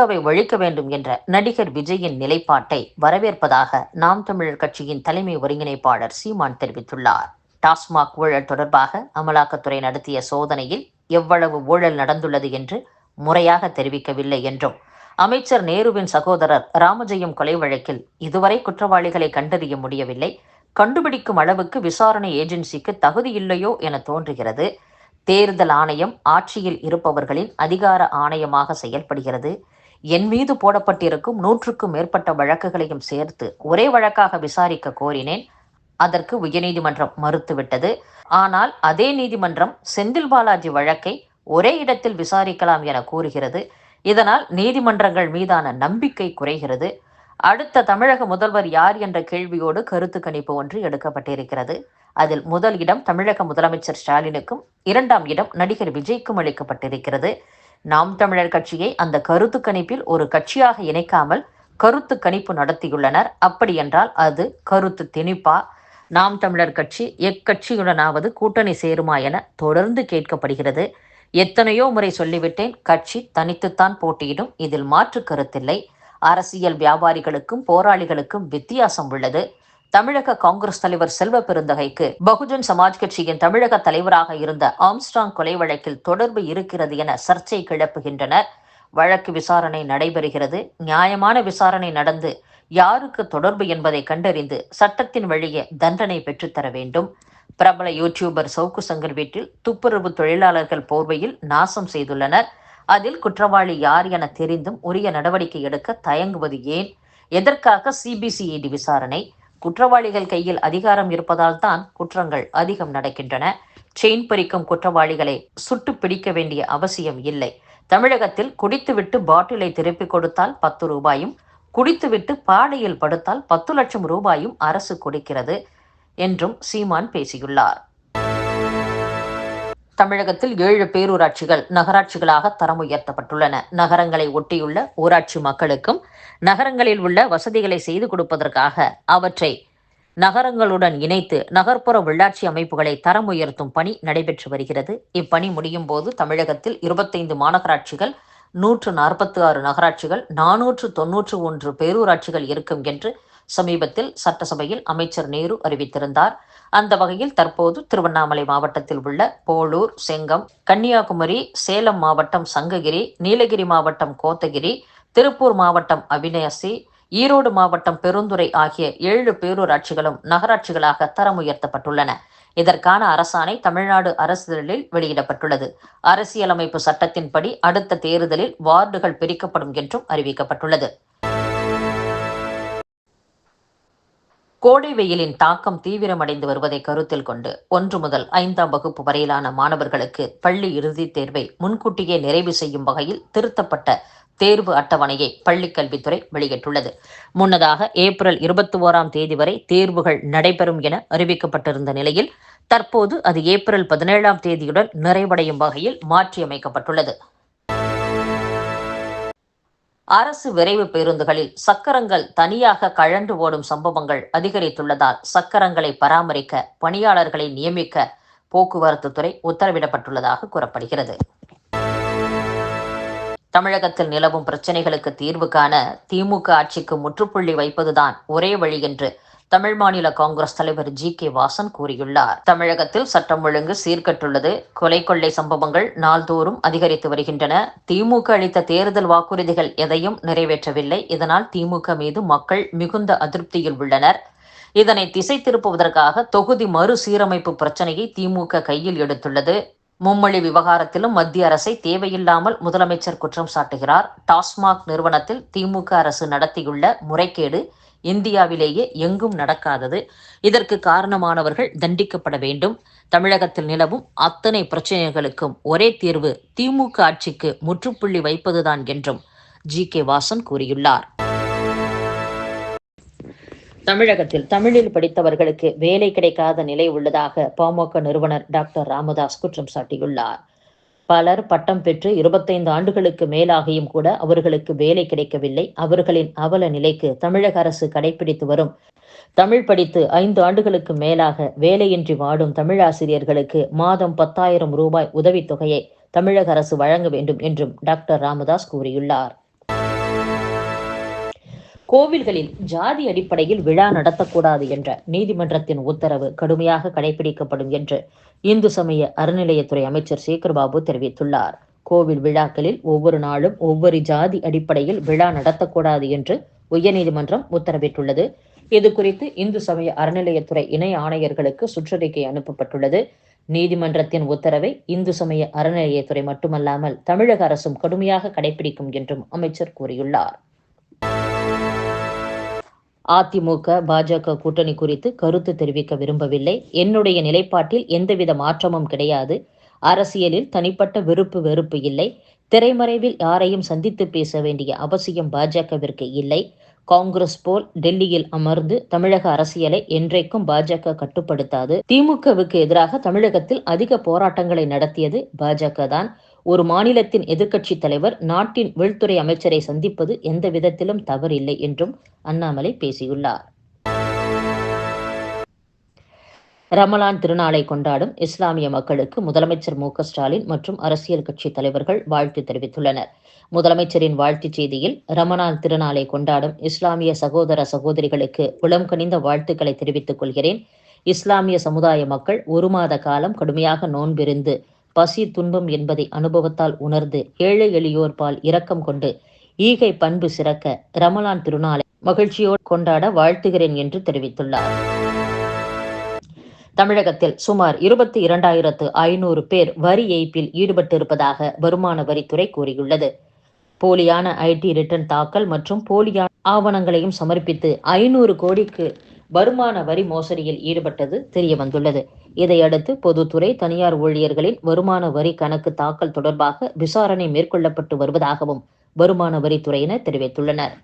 திமுகவை ஒழிக்க வேண்டும் என்ற நடிகர் விஜயின் நிலைப்பாட்டை வரவேற்பதாக நாம் தமிழர் கட்சியின் தலைமை ஒருங்கிணைப்பாளர் சீமான் தெரிவித்துள்ளார். டாஸ்மாக் ஊழல் தொடர்பாக அமலாக்கத்துறை நடத்திய சோதனையில் எவ்வளவு ஊழல் நடந்துள்ளது என்று முறையாக தெரிவிக்கவில்லை என்றும் அமைச்சர் நேருவின் சகோதரர் ராமஜெயம் கொலை வழக்கில் இதுவரை குற்றவாளிகளை கண்டறிய முடியவில்லை கண்டுபிடிக்கும் அளவுக்கு விசாரணை ஏஜென்சிக்கு தகுதியில்லையோ என தோன்றுகிறது. தேர்தல் ஆணையம் ஆட்சியில் இருப்பவர்களின் அதிகார ஆணையமாக செயல்படுகிறது. என் மீது போடப்பட்டிருக்கும் நூற்றுக்கும் மேற்பட்ட வழக்குகளையும் சேர்த்து ஒரே வழக்காக விசாரிக்க கோரினேன். அதற்கு உயர்நீதிமன்றம் மறுத்துவிட்டது. ஆனால் அதே நீதிமன்றம் செந்தில் பாலாஜி வழக்கை ஒரே இடத்தில் விசாரிக்கலாம் என கூறுகிறது. இதனால் நீதிமன்றங்கள் மீதான நம்பிக்கை குறைகிறது. அடுத்த தமிழக முதல்வர் யார் என்ற கேள்வியோடு கருத்து கணிப்பு ஒன்று எடுக்கப்பட்டிருக்கிறது. அதில் முதல் இடம் தமிழக முதலமைச்சர் ஸ்டாலினுக்கும் இரண்டாம் இடம் நடிகர் விஜய்க்கும் அளிக்கப்பட்டிருக்கிறது. நாம் தமிழர் கட்சியை அந்த கருத்து கணிப்பில் ஒரு கட்சியாக இணைக்காமல் கருத்து கணிப்பு நடத்தியுள்ளனர். அப்படி என்றால் அது கருத்து திணிப்பா? நாம் தமிழர் கட்சி எக்கட்சியுடனாவது கூட்டணி சேருமா என தொடர்ந்து கேட்கப்படுகிறது. எத்தனையோ முறை சொல்லிவிட்டேன் கட்சி தனித்துத்தான் போட்டியிடும் இதில் மாற்று கருத்தில்லை. அரசியல் வியாபாரிகளுக்கும் போராளிகளுக்கும் வித்தியாசம் உள்ளது. தமிழக காங்கிரஸ் தலைவர் செல்வ பெருந்தகைக்கு பகுஜன் சமாஜ் கட்சியின் தமிழக தலைவராக இருந்த ஆம்ஸ்டாங் கொலை வழக்கில் தொடர்பு இருக்கிறது என சர்ச்சை கிளப்புகின்றனர். வழக்கு விசாரணை நடைபெறுகிறது. நியாயமான விசாரணை நடந்து யாருக்கு தொடர்பு என்பதை கண்டறிந்து சட்டத்தின் வழியே தண்டனை பெற்றுத்தர வேண்டும். பிரபல யூடியூபர் சவுக்கு சங்கர் வீட்டில் துப்புரவு தொழிலாளர்கள் போர்வையில் நாசம் செய்துள்ளனர். அதில் குற்றவாளி யார் என தெரிந்தும் உரிய நடவடிக்கை எடுக்க தயங்குவது ஏன்? எதற்காக சிபிசிஐடி விசாரணை? குற்றவாளிகள் கையில் அதிகாரம் இருப்பதால் தான் குற்றங்கள் அதிகம் நடக்கின்றன. செயின் பறிக்கும் குற்றவாளிகளை சுட்டு பிடிக்க வேண்டிய அவசியம் இல்லை. தமிழகத்தில் குடித்துவிட்டு பாட்டிலை திருப்பிக் கொடுத்தால் பத்து ரூபாயும் குடித்துவிட்டு பாடையில் படுத்தால் பத்து லட்சம் ரூபாயும் அரசு கொடுக்கிறது என்றும் சீமான் பேசியுள்ளார். தமிழகத்தில் ஏழு பேரூராட்சிகள் நகராட்சிகளாக தரம் உயர்த்தப்பட்டுள்ளன நகரங்களை ஒட்டியுள்ள ஊராட்சி மக்களுக்கும் நகரங்களில் உள்ள வசதிகளை செய்து கொடுப்பதற்காக அவற்றை நகரங்களுடன் இணைத்து நகர்ப்புற உள்ளாட்சி அமைப்புகளை தரம் உயர்த்தும் பணி நடைபெற்று வருகிறது. இப்பணி முடியும் போது தமிழகத்தில் இருபத்தைந்து மாநகராட்சிகள் நூற்று நாற்பத்தி ஆறு நகராட்சிகள் நானூற்று தொன்னூற்று ஒன்று பேரூராட்சிகள் இருக்கும் என்று சமீபத்தில் சட்டசபையில் அமைச்சர் நேரு அறிவித்திருந்தார். அந்த வகையில் தற்போது திருவண்ணாமலை மாவட்டத்தில் உள்ள போளூர் செங்கம் கன்னியாகுமரி சேலம் மாவட்டம் சங்ககிரி நீலகிரி மாவட்டம் கோத்தகிரி திருப்பூர் மாவட்டம் அபிநயசி ஈரோடு மாவட்டம் பெருந்துறை ஆகிய ஏழு பேரூராட்சிகளும் நகராட்சிகளாக தரம் உயர்த்தப்பட்டுள்ளன இதற்கான அரசாணை தமிழ்நாடு அரசிதழில் வெளியிடப்பட்டுள்ளது. அரசியலமைப்பு சட்டத்தின்படி அடுத்த தேர்தலில் வார்டுகள் பிரிக்கப்படும் என்றும் அறிவிக்கப்பட்டுள்ளது. கோடை வெயிலின் தாக்கம் தீவிரமடைந்து வருவதை கருத்தில் கொண்டு ஒன்று முதல் ஐந்தாம் வகுப்பு வரையிலான மாணவர்களுக்கு பள்ளி இறுதித் தேர்வை முன்கூட்டியே நிறைவு செய்யும் வகையில் திருத்தப்பட்ட தேர்வு அட்டவணையை பள்ளிக்கல்வித்துறை வெளியிட்டுள்ளது. முன்னதாக ஏப்ரல் இருபத்தி ஓராம் தேதி வரை தேர்வுகள் நடைபெறும் என அறிவிக்கப்பட்டிருந்த நிலையில் தற்போது அது ஏப்ரல் பதினேழாம் தேதியுடன் நிறைவடையும் வகையில் மாற்றியமைக்கப்பட்டுள்ளது. அரசு விரைவு பேருந்துகளில் சக்கரங்கள் தனியாக கழண்டு ஓடும் சம்பவங்கள் அதிகரித்துள்ளதால் சக்கரங்களை பராமரிக்க பணியாளர்களை நியமிக்க போக்குவரத்து துறை உத்தரவிடப்பட்டுள்ளதாக கூறப்படுகிறது. தமிழகத்தில் நிலவும் பிரச்சனைகளுக்கு தீர்வு காண திமுக ஆட்சிக்கு முற்றுப்புள்ளி வைப்பதுதான் ஒரே வழி என்று தமிழ் மாநில காங்கிரஸ் தலைவர் ஜி கே வாசன் கூறியுள்ளார். தமிழகத்தில் சட்டம் ஒழுங்கு சீர்கட்டுள்ளது. கொலை கொள்ளை சம்பவங்கள் நாள்தோறும் அதிகரித்து வருகின்றன. திமுக அளித்த தேர்தல் வாக்குறுதிகள் எதையும் நிறைவேற்றவில்லை. இதனால் திமுக மீது மக்கள் மிகுந்த அதிருப்தியில் உள்ளனர். இதனை திசை திருப்புவதற்காக தொகுதி மறுசீரமைப்பு பிரச்சனையை திமுக கையில் எடுத்துள்ளது. மும்மொழி விவகாரத்திலும் மத்திய அரசை தேவையில்லாமல் முதலமைச்சர் குற்றம் சாட்டுகிறார். டாஸ்மாக் நிறுவனத்தில் திமுக அரசு நடத்தியுள்ள முறைகேடு இந்தியாவிலேயே எங்கும் நடக்காதது. இதற்கு காரணமானவர்கள் தண்டிக்கப்பட வேண்டும். தமிழகத்தில் நிலவும் அத்தனை பிரச்சனைகளுக்கும் ஒரே தீர்வு திமுக ஆட்சிக்கு முற்றுப்புள்ளி வைப்பதுதான் என்றும் ஜி. கே. வாசன் கூறியுள்ளார். தமிழகத்தில் தமிழில் படித்தவர்களுக்கு வேலை கிடைக்காத நிலை உள்ளதாக பாமக நிறுவனர் டாக்டர் ராமதாஸ் குற்றம் சாட்டியுள்ளார். பலர் பட்டம் பெற்று இருபத்தைந்து ஆண்டுகளுக்கு மேலாகியும் கூட அவர்களுக்கு வேலை கிடைக்கவில்லை. அவர்களின் அவல நிலைக்கு தமிழக அரசு கடைபிடித்து வரும். தமிழ் படித்து ஐந்து ஆண்டுகளுக்கு மேலாக வேலையின்றி வாடும் தமிழாசிரியர்களுக்கு மாதம் பத்தாயிரம் ரூபாய் உதவித்தொகையை தமிழக அரசு வழங்க வேண்டும் என்றும் டாக்டர் ராமதாஸ் கூறியுள்ளார். கோவில்களில் ஜாதி அடிப்படையில் விழா நடத்தக்கூடாது என்ற நீதிமன்றத்தின் உத்தரவு கடுமையாக கடைபிடிக்கப்படும் என்று இந்து சமய அறநிலையத்துறை அமைச்சர் சேகர்பாபு தெரிவித்துள்ளார். கோவில் விழாக்களில் ஒவ்வொரு நாளும் ஒவ்வொரு ஜாதி அடிப்படையில் விழா நடத்தக்கூடாது என்று உயர்நீதிமன்றம் உத்தரவிட்டுள்ளது. இது குறித்து இந்து சமய அறநிலையத்துறை இணை ஆணையர்களுக்கு சுற்றறிக்கை அனுப்பப்பட்டுள்ளது. நீதிமன்றத்தின் உத்தரவை இந்து சமய அறநிலையத்துறை மட்டுமல்லாமல் தமிழக அரசும் கடுமையாக கடைபிடிக்கும் என்றும் அமைச்சர் கூறியுள்ளார். அதிமுக பாஜக கூட்டணி குறித்து கருத்து தெரிவிக்க விரும்பவில்லை. என்னுடைய நிலைப்பாட்டில் எந்தவித மாற்றமும் கிடையாது. அரசியலில் தனிப்பட்ட வெறுப்பு வெறுப்பு இல்லை. திரைமறைவில் யாரையும் சந்தித்து பேச வேண்டிய அவசியம் பாஜகவிற்கு இல்லை. காங்கிரஸ் போல் டெல்லியில் அமர்ந்து தமிழக அரசியலை என்றைக்கும் பாஜக கட்டுப்படுத்தாது. திமுகவுக்கு எதிராக தமிழகத்தில் அதிக போராட்டங்களை நடத்தியது பாஜக தான். ஒரு மாநிலத்தின் எதிர்க்கட்சி தலைவர் நாட்டின் உள்துறை அமைச்சரை சந்திப்பது எந்த விதத்திலும் தவறில்லை என்றும் அண்ணாமலை பேசியுள்ளார். ரமலான் திருநாளை கொண்டாடும் இஸ்லாமிய மக்களுக்கு முதலமைச்சர் மு ஸ்டாலின் மற்றும் அரசியல் கட்சி தலைவர்கள் வாழ்த்து தெரிவித்துள்ளனர். முதலமைச்சரின் வாழ்த்துச் செய்தியில் ரமணான் திருநாளை கொண்டாடும் இஸ்லாமிய சகோதர சகோதரிகளுக்கு உளம் கனிந்த வாழ்த்துக்களை தெரிவித்துக் கொள்கிறேன். இஸ்லாமிய சமுதாய மக்கள் ஒரு மாத காலம் கடுமையாக நோன்பிருந்து பசி துன்பம் என்பதை அனுபவத்தால் உணர்ந்து ஏழை எளியோர் பால் இரக்கம் கொண்டு ஈகை பண்பு சிறக்க ரமலான் திருநாளை மகிழ்ச்சியோடு கொண்டாட வாழ்த்துகிறேன் என்று தெரிவித்துள்ளார். தமிழகத்தில் சுமார் இருபத்தி இரண்டாயிரத்து ஐநூறு பேர் வரி ஏய்ப்பில் ஈடுபட்டிருப்பதாக வருமான வரித்துறை கூறியுள்ளது. போலியான ஐடி ரிட்டர்ன் தாக்கல் மற்றும் போலியான ஆவணங்களையும் சமர்ப்பித்து ஐநூறு கோடிக்கு வருமான வரி மோசடியில் ஈடுபட்டது தெரிய வந்துள்ளது இதையடுத்து பொதுத்துறை தனியார் ஊழியர்களின் வருமான வரி கணக்கு தாக்கல் தொடர்பாக விசாரணை மேற்கொள்ளப்பட்டு வருவதாகவும் வருமான வரித்துறையினர் தெரிவித்துள்ளனர்.